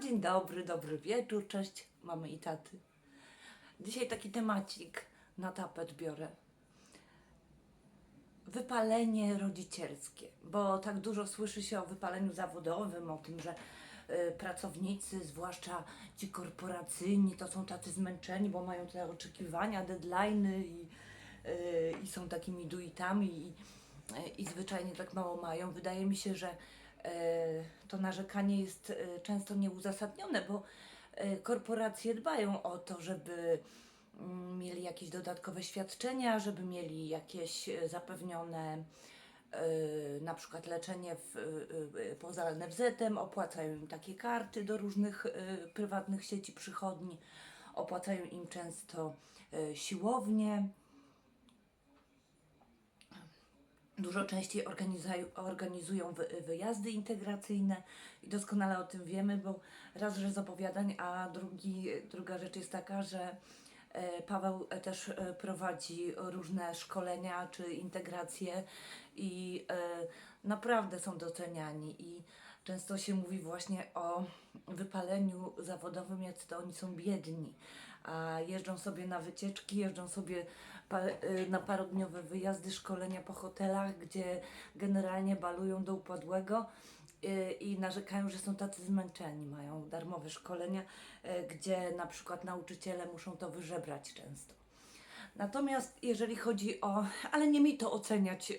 dzień dobry, dobry wieczór, cześć mamy i taty. Dzisiaj taki temacik na tapet biorę. Wypalenie rodzicielskie, bo tak dużo słyszy się o wypaleniu zawodowym, o tym, że y, pracownicy, zwłaszcza ci korporacyjni, to są tacy zmęczeni, bo mają te oczekiwania, deadlines i, y, i są takimi duitami i, y, i zwyczajnie tak mało mają. Wydaje mi się, że to narzekanie jest e, często nieuzasadnione, bo e, korporacje dbają o to, żeby mm, mieli jakieś dodatkowe świadczenia, żeby mieli jakieś e, zapewnione e, na przykład leczenie w, e, e, poza NFZ-em, opłacają im takie karty do różnych e, prywatnych sieci przychodni, opłacają im często e, siłownie. Dużo częściej organizują, organizują wy, wyjazdy integracyjne i doskonale o tym wiemy, bo raz, że z opowiadań, a drugi, druga rzecz jest taka, że e, Paweł e, też e, prowadzi różne szkolenia czy integracje i naprawdę są doceniani i często się mówi właśnie o wypaleniu zawodowym, jak to oni są biedni, a jeżdżą sobie na wycieczki, jeżdżą sobie na parodniowe wyjazdy, szkolenia po hotelach, gdzie generalnie balują do upadłego y, i narzekają, że są tacy zmęczeni, mają darmowe szkolenia, y, gdzie na przykład nauczyciele muszą to wyżebrać często. Natomiast jeżeli chodzi o, ale nie mi to oceniać, y,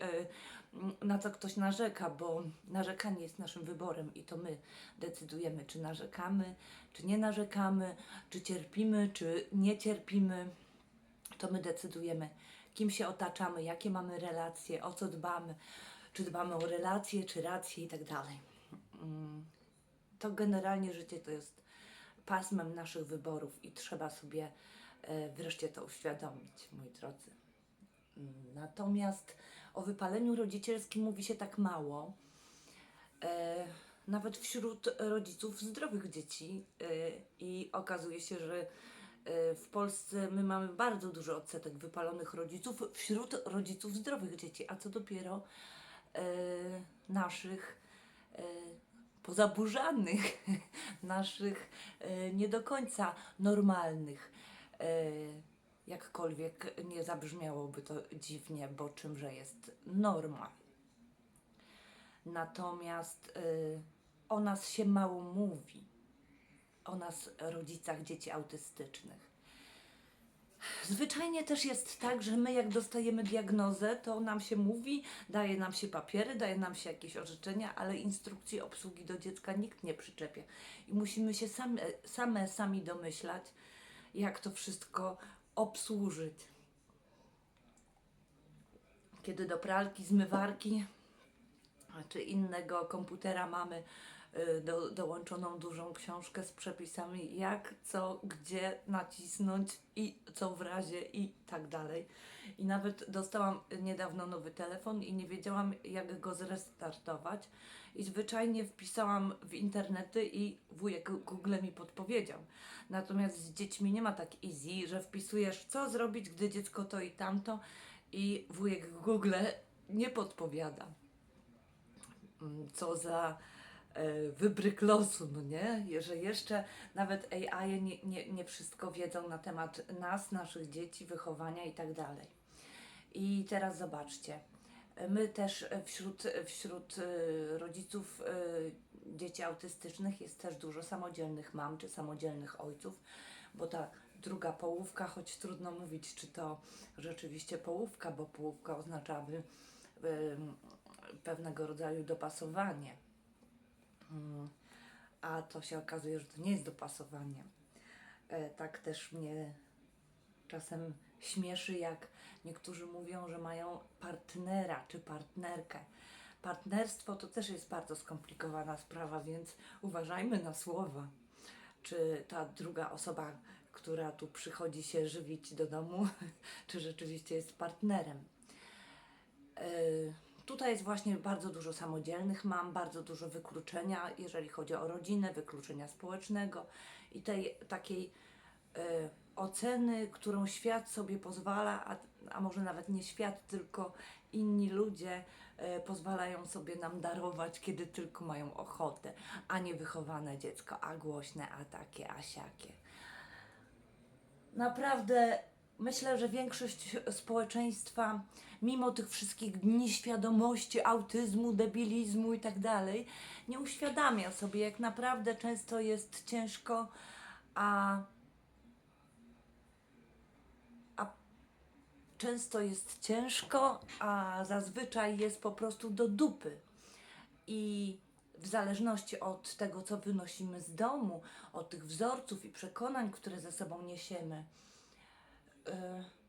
m, na co ktoś narzeka, bo narzekanie jest naszym wyborem i to my decydujemy, czy narzekamy, czy nie narzekamy, czy cierpimy, czy nie cierpimy. To my decydujemy, kim się otaczamy, jakie mamy relacje, o co dbamy, czy dbamy o relacje, czy racje i tak dalej. Mm, To generalnie życie to jest pasmem naszych wyborów i trzeba sobie e, wreszcie to uświadomić, moi drodzy. Natomiast o wypaleniu rodzicielskim mówi się tak mało. E, nawet wśród rodziców zdrowych dzieci e, i okazuje się, że w Polsce my mamy bardzo duży odsetek wypalonych rodziców wśród rodziców zdrowych dzieci, a co dopiero e, naszych e, pozaburzanych, naszych nie do końca normalnych. Jakkolwiek nie zabrzmiałoby to dziwnie, bo czymże jest norma. Natomiast y, o nas się mało mówi. O nas, rodzicach dzieci autystycznych. Zwyczajnie też jest tak, że my jak dostajemy diagnozę, to nam się mówi, daje nam się papiery, daje nam się jakieś orzeczenia, ale instrukcji obsługi do dziecka nikt nie przyczepia. I musimy się same, same sami domyślać, jak to wszystko obsłużyć. Kiedy do pralki, zmywarki czy innego komputera mamy do, dołączoną dużą książkę z przepisami, jak, co, gdzie nacisnąć i co w razie i tak dalej. I nawet dostałam niedawno nowy telefon i nie wiedziałam, jak go zrestartować. I zwyczajnie wpisałam w internety i wujek Google mi podpowiedział. Natomiast z dziećmi nie ma tak easy, że wpisujesz, co zrobić, gdy dziecko to i tamto, i wujek Google nie podpowiada mm, co za wybryk losu, no nie? Że jeszcze nawet AI nie, nie, nie wszystko wiedzą na temat nas, naszych dzieci, wychowania i tak dalej. I teraz zobaczcie, my też wśród, wśród e, rodziców e, dzieci autystycznych jest też dużo samodzielnych mam czy samodzielnych ojców, bo ta druga połówka, choć trudno mówić, czy to rzeczywiście połówka, bo połówka oznaczałaby pewnego rodzaju dopasowanie. A to się okazuje, że to nie jest dopasowanie. E, Tak też mnie czasem śmieszy, jak niektórzy mówią, że mają partnera czy partnerkę. Partnerstwo to też jest bardzo skomplikowana sprawa, więc uważajmy na słowa. Czy ta druga osoba, która tu przychodzi się żywić do domu, czy rzeczywiście jest partnerem. Y, Tutaj jest właśnie bardzo dużo samodzielnych mam, bardzo dużo wykluczenia, jeżeli chodzi o rodzinę, wykluczenia społecznego i tej takiej y, oceny, którą świat sobie pozwala, a, a może nawet nie świat, tylko inni ludzie e, pozwalają sobie nam darować, kiedy tylko mają ochotę, a nie wychowane dziecko, a głośne, a takie, a siakie. Naprawdę myślę, że większość społeczeństwa, mimo tych wszystkich nieświadomości, autyzmu, debilizmu i tak dalej, nie uświadamia sobie, jak naprawdę często jest ciężko, a, a często jest ciężko, a zazwyczaj jest po prostu do dupy. I w zależności od tego, co wynosimy z domu, od tych wzorców i przekonań, które ze sobą niesiemy,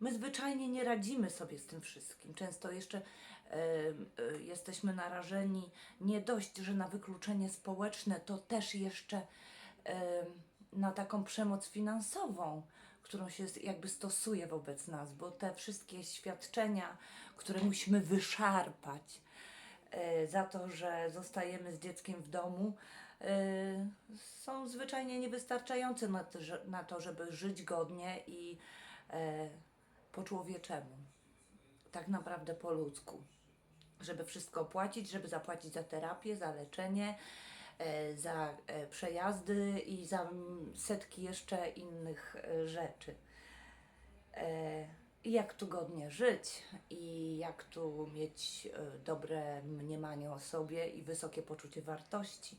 my zwyczajnie nie radzimy sobie z tym wszystkim. Często jeszcze y, y, jesteśmy narażeni nie dość, że na wykluczenie społeczne, to też jeszcze y, na taką przemoc finansową, którą się jakby stosuje wobec nas, bo te wszystkie świadczenia, które musimy wyszarpać, za to, że zostajemy z dzieckiem w domu, są zwyczajnie niewystarczające na to, żeby żyć godnie i e, po człowieczemu. Tak naprawdę po ludzku. Żeby wszystko opłacić, żeby zapłacić za terapię, za leczenie, e, za e, przejazdy i za setki jeszcze innych rzeczy. I jak tu godnie żyć i jak tu mieć dobre mniemanie o sobie i wysokie poczucie wartości.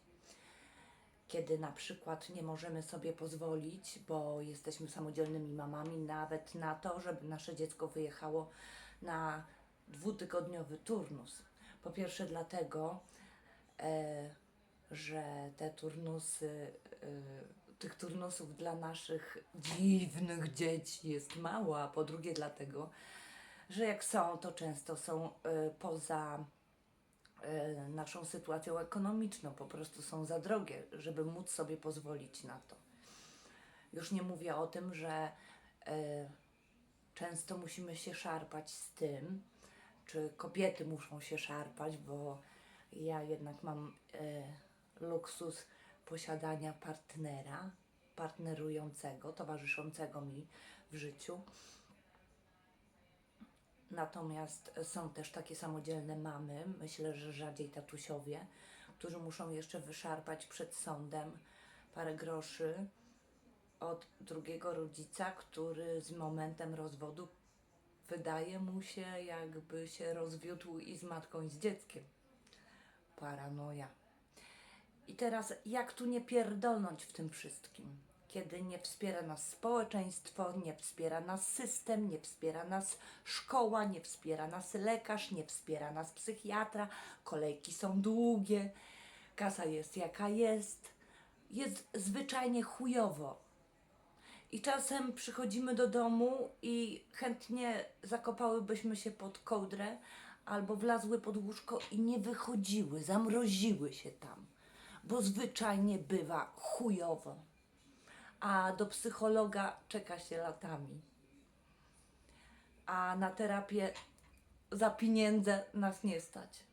Kiedy na przykład nie możemy sobie pozwolić, bo jesteśmy samodzielnymi mamami, nawet na to, żeby nasze dziecko wyjechało na dwutygodniowy turnus. Po pierwsze, dlatego, e, że te turnusy, e, tych turnusów dla naszych dziwnych dzieci jest mało, a po drugie dlatego, że jak są, to często są e, poza naszą sytuacją ekonomiczną, po prostu są za drogie, żeby móc sobie pozwolić na to. Już nie mówię o tym, że e, często musimy się szarpać z tym, czy kobiety muszą się szarpać, bo ja jednak mam e, luksus posiadania partnera, partnerującego, towarzyszącego mi w życiu. Natomiast są też takie samodzielne mamy, myślę, że rzadziej tatusiowie, którzy muszą jeszcze wyszarpać przed sądem parę groszy od drugiego rodzica, który z momentem rozwodu wydaje mu się, jakby się rozwiódł i z matką, i z dzieckiem. Paranoja. I teraz, jak tu nie pierdolnąć w tym wszystkim? Kiedy nie wspiera nas społeczeństwo, nie wspiera nas system, nie wspiera nas szkoła, nie wspiera nas lekarz, nie wspiera nas psychiatra, kolejki są długie, kasa jest jaka jest, jest zwyczajnie chujowo. I czasem przychodzimy do domu i chętnie zakopałybyśmy się pod kołdrę albo wlazły pod łóżko i nie wychodziły, zamroziły się tam, bo zwyczajnie bywa chujowo. A do psychologa czeka się latami. A na terapię za pieniądze nas nie stać.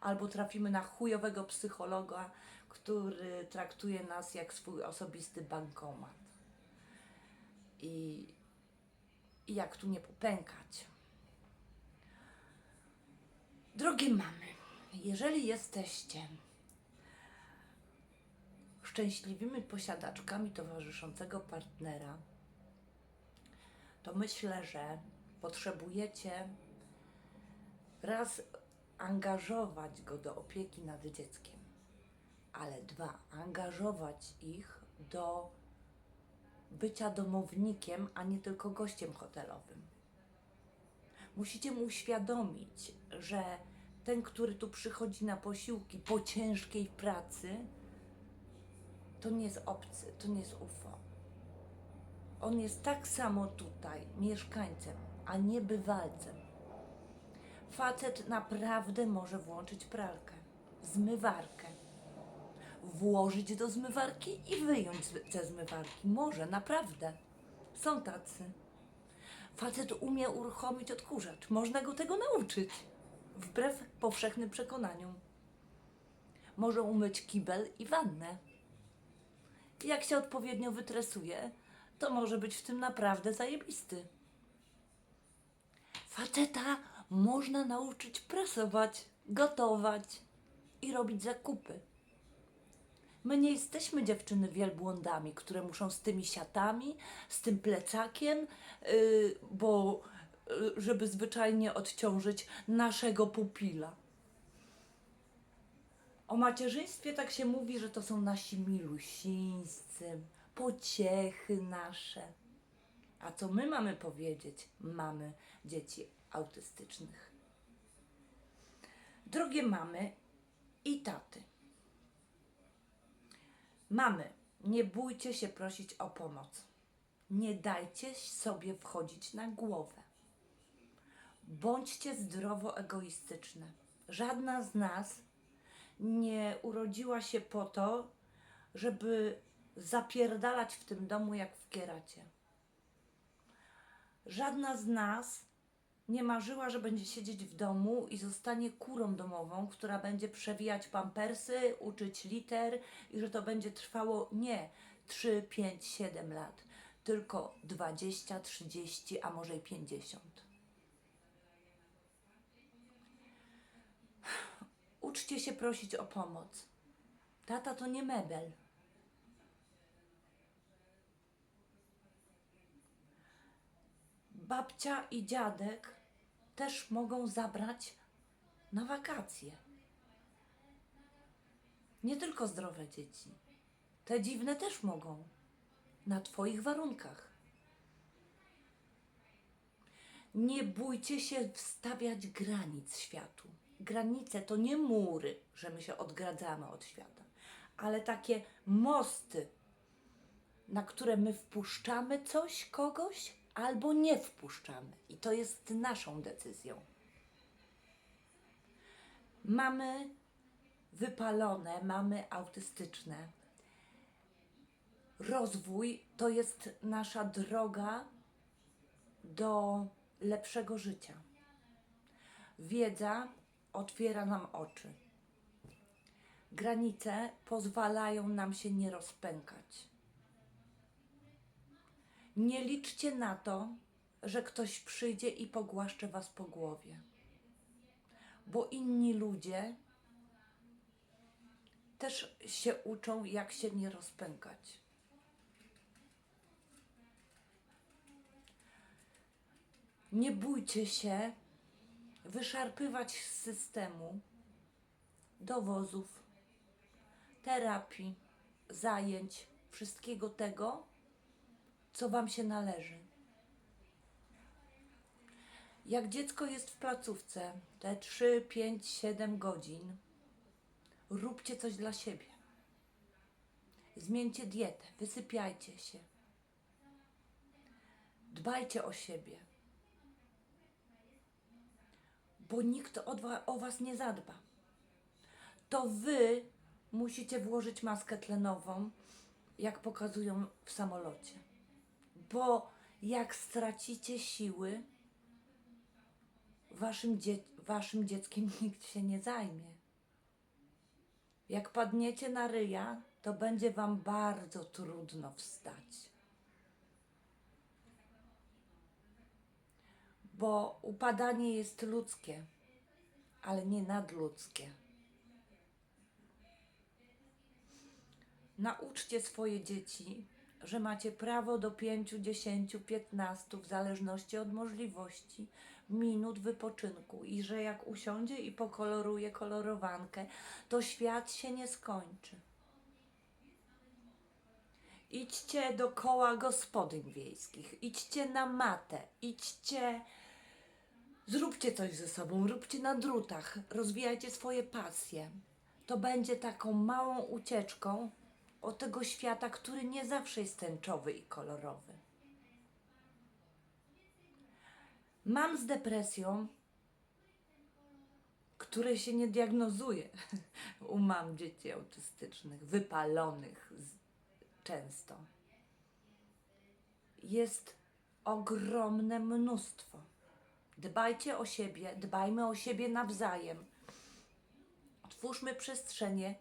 Albo trafimy na chujowego psychologa, który traktuje nas jak swój osobisty bankomat i, i jak tu nie popękać. Drogie mamy, jeżeli jesteście szczęśliwymi posiadaczkami towarzyszącego partnera, to myślę, że potrzebujecie raz angażować go do opieki nad dzieckiem, ale dwa, angażować ich do bycia domownikiem, a nie tylko gościem hotelowym. Musicie mu uświadomić, że ten, który tu przychodzi na posiłki po ciężkiej pracy, to nie jest obcy, to nie jest UFO. On jest tak samo tutaj mieszkańcem, a nie bywalcem. Facet naprawdę może włączyć pralkę, zmywarkę włożyć do zmywarki i wyjąć ze zmywarki. Może, naprawdę. Są tacy. Facet umie uruchomić odkurzacz. Można go tego nauczyć. Wbrew powszechnym przekonaniom. Może umyć kibel i wannę. Jak się odpowiednio wytresuje, to może być w tym naprawdę zajebisty. Faceta można nauczyć prasować. gotować i robić zakupy. My nie jesteśmy dziewczyny wielbłądami, które muszą z tymi siatami, z tym plecakiem, yy, bo yy, żeby zwyczajnie odciążyć naszego pupila. O macierzyństwie tak się mówi, że to są nasi milusińscy, pociechy nasze. A co my mamy powiedzieć? Mamy dzieci autystycznych. Drogie mamy i taty. Mamy, nie bójcie się prosić o pomoc. Nie dajcie sobie wchodzić na głowę. Bądźcie zdrowo egoistyczne. Żadna z nas nie urodziła się po to, żeby zapierdalać w tym domu jak w kieracie. Żadna z nas nie marzyła, że będzie siedzieć w domu i zostanie kurą domową, która będzie przewijać pampersy, uczyć liter i że to będzie trwało nie 3, 5, 7 lat, tylko 20, 30, a może i 50. Uczcie się prosić o pomoc. Tata to nie mebel. babcia i dziadek też mogą zabrać na wakacje. Nie tylko zdrowe dzieci. Te dziwne też mogą. Na Twoich warunkach. Nie bójcie się wstawiać granic światu. Granice to nie mury, że my się odgradzamy od świata, ale takie mosty, na które my wpuszczamy coś, kogoś, albo nie wpuszczamy. I to jest naszą decyzją. Mamy wypalone, mamy autystyczne. Rozwój to jest nasza droga do lepszego życia. Wiedza otwiera nam oczy. Granice pozwalają nam się nie rozpękać. Nie liczcie na to, że ktoś przyjdzie i pogłaszcze was po głowie, bo inni ludzie też się uczą, jak się nie rozpękać. Nie bójcie się wyszarpywać z systemu dowozów, terapii, zajęć, wszystkiego tego, co Wam się należy. Jak dziecko jest w placówce, te 3, 5, 7 godzin, róbcie coś dla siebie. Zmieńcie dietę, wysypiajcie się. Dbajcie o siebie. Bo nikt o, wa- o Was nie zadba. To Wy musicie włożyć maskę tlenową, jak pokazują w samolocie bo jak stracicie siły, waszym, dzie- waszym dzieckiem nikt się nie zajmie. Jak padniecie na ryja, to będzie wam bardzo trudno wstać. Bo upadanie jest ludzkie, ale nie nadludzkie. Nauczcie swoje dzieci, że macie prawo do 5, 10, 15, w zależności od możliwości, minut wypoczynku i że jak usiądzie i pokoloruje kolorowankę, to świat się nie skończy. Idźcie do koła gospodyń wiejskich, idźcie na matę, idźcie, zróbcie coś ze sobą, róbcie na drutach, rozwijajcie swoje pasje. To będzie taką małą ucieczką od tego świata, który nie zawsze jest tęczowy i kolorowy. Mam z depresją, której się nie diagnozuje u mam dzieci autystycznych, wypalonych często. Jest ogromne mnóstwo. Dbajcie o siebie, dbajmy o siebie nawzajem. Twórzmy przestrzenie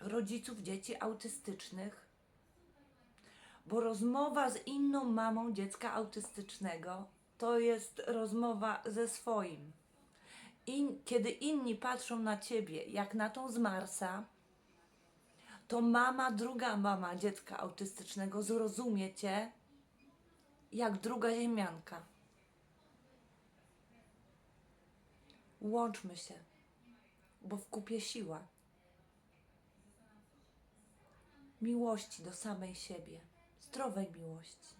rodziców dzieci autystycznych, bo rozmowa z inną mamą dziecka autystycznego to jest rozmowa ze swoim. kiedy inni patrzą na ciebie jak na tą z Marsa, to mama, druga mama dziecka autystycznego zrozumie cię jak druga ziemianka. Łączmy się, bo w kupie siła. Miłości do samej siebie, zdrowej miłości.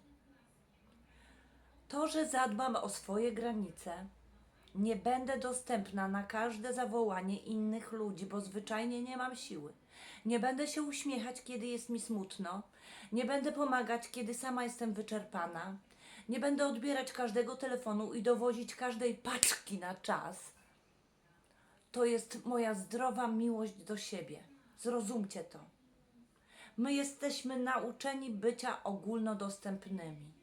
To, że zadbam o swoje granice, nie będę dostępna na każde zawołanie innych ludzi, bo zwyczajnie nie mam siły. Nie będę się uśmiechać, kiedy jest mi smutno. Nie będę pomagać, kiedy sama jestem wyczerpana. Nie będę odbierać każdego telefonu i dowozić każdej paczki na czas. To jest moja zdrowa miłość do siebie. Zrozumcie to. My jesteśmy nauczeni bycia ogólnodostępnymi.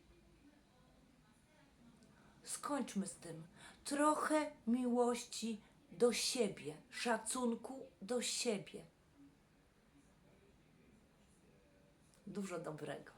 Skończmy z tym. Trochę miłości do siebie, szacunku do siebie. Dużo dobrego.